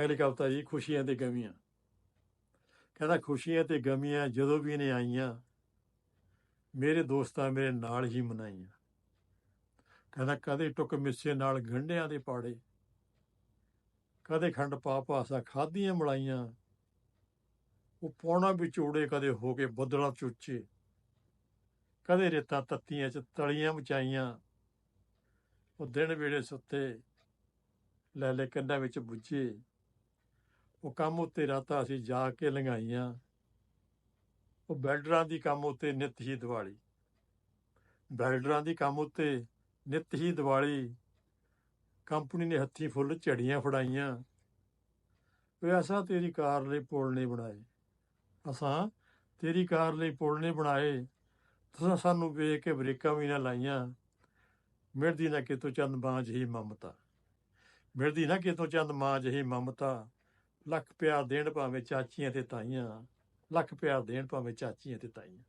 ਅਗਲੀ ਕਵਿਤਾ ਜੀ ਖੁਸ਼ੀਆਂ ਤੇ ਗਮੀਆਂ। ਕਹਿੰਦਾ ਖੁਸ਼ੀਆਂ ਤੇ ਗਮੀਆਂ ਜਦੋਂ ਵੀ ਨੇ ਆਈਆਂ, ਮੇਰੇ ਦੋਸਤਾਂ ਮੇਰੇ ਨਾਲ ਹੀ ਮਨਾਈਆਂ। ਕਹਿੰਦਾ ਕਦੇ ਟੁਕ ਮਿੱਸੇ ਨਾਲ ਗੰਢਿਆਂ ਦੇ ਪਾੜੇ, ਕਦੇ ਖੰਡ ਪਾ ਪਾਸਾ ਖਾਧੀਆਂ ਮਲਾਈਆਂ, ਉਹ ਪੌਣਾ ਵਿਚੋੜੇ ਕਦੇ ਹੋ ਕੇ ਬੱਦਲਾਂ ਚ ਉੱਚੇ ਕਦੇ ਰੇਤਾਂ ਤੱਤੀਆਂ ਚ ਤਲੀਆਂ ਮਚਾਈਆਂ, ਉਹ ਦਿਨ ਵੇਲੇ ਸੁੱਤੇ ਲੈ ਲੈ ਕੰਨਾਂ ਵਿੱਚ ਬੁੱਝੇ। ਉਹ ਕੰਮ ਉੱਤੇ ਰਾਤਾਂ ਅਸੀਂ ਜਾ ਕੇ ਲੰਘਾਈਆਂ। ਉਹ ਬੈਲਡਰਾਂ ਦੀ ਕੰਮ ਉੱਤੇ ਨਿਤ ਹੀ ਦਿਵਾਲੀ। ਬੈਲਡਰਾਂ ਦੀ ਕੰਮ ਉੱਤੇ ਨਿਤ ਹੀ ਦਿਵਾਲੀ। ਕੰਪਨੀ ਨੇ ਹੱਥੀਂ ਫੁੱਲ ਝੜੀਆਂ ਫੜਾਈਆਂ। ਵੀ ਅਸਾਂ ਤੇਰੀ ਕਾਰ ਲਈ ਪੁਲ ਨਹੀਂ ਬਣਾਏ। ਅਸਾਂ ਤੇਰੀ ਕਾਰ ਲਈ ਪੁਲ ਨਹੀਂ ਬਣਾਏ। ਤੁਸੀਂ ਸਾਨੂੰ ਵੇਖ ਕੇ ਬ੍ਰੇਕਾਂ ਵੀ ਨਾ ਲਾਈਆਂ। ਮਿਲਦੀ ਨਾ ਕਿਤੋਂ ਚੰਦ ਮਾਂ ਜਿਹੀ ਮਮਤਾ। ਮਿਲਦੀ ਨਾ ਕਿਤੋਂ ਚੰਦ ਮਾਂ ਜਿਹੀ ਮਮਤਾ। ਲੱਖ ਪਿਆਰ ਦੇਣ ਭਾਵੇਂ ਚਾਚੀਆਂ ਤੇ ਤਾਈਆਂ ਲੱਖ ਪਿਆਰ ਦੇਣ ਭਾਵੇਂ ਚਾਚੀਆਂ ਤੇ ਤਾਈਆਂ।